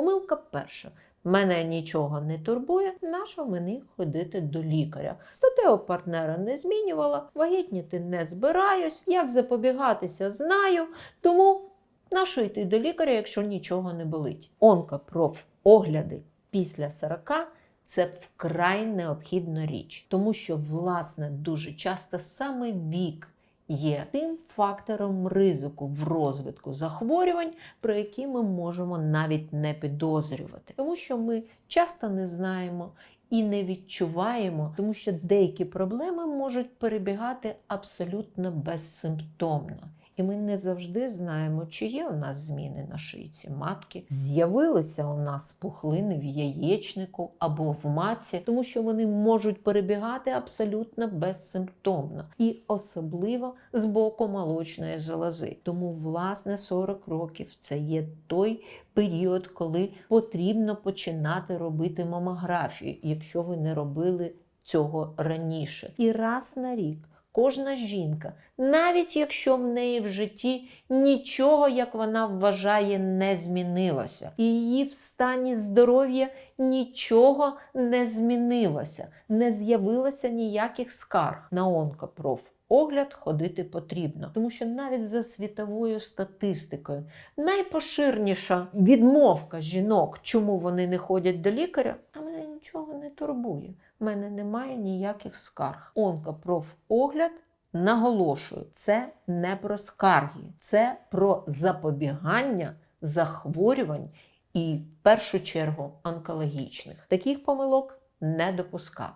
Помилка перша. Мене нічого не турбує, нащо мені ходити до лікаря? Статео партнера не змінювала, вагітніти не збираюсь, як запобігатися знаю, тому нащо йти до лікаря, якщо нічого не болить. Онкопрофогляди після 40 це вкрай необхідна річ, тому що, власне, дуже часто саме вік є тим фактором ризику в розвитку захворювань, про які ми можемо навіть не підозрювати, тому що ми часто не знаємо. І не відчуваємо, тому що деякі проблеми можуть перебігати абсолютно безсимптомно. І ми не завжди знаємо, чи є у нас зміни на шийці матки, з'явилися у нас пухлини в яєчнику або в матці, тому що вони можуть перебігати абсолютно безсимптомно і особливо з боку молочної залози. Тому, власне, 40 років це є той період, коли потрібно починати робити мамографію, якщо ви не робили цього раніше. І раз на рік. Кожна жінка, навіть якщо в неї в житті нічого, як вона вважає, не змінилося, і її в стані здоров'я нічого не змінилося, не з'явилося ніяких скарг на онкопроф. Огляд ходити потрібно, тому що навіть за світовою статистикою найпоширніша відмовка жінок, чому вони не ходять до лікаря, нічого не турбує. У мене немає ніяких скарг. Онкопрофогляд наголошую, це не про скарги, це про запобігання захворювань і в першу чергу онкологічних. Таких помилок не допускати.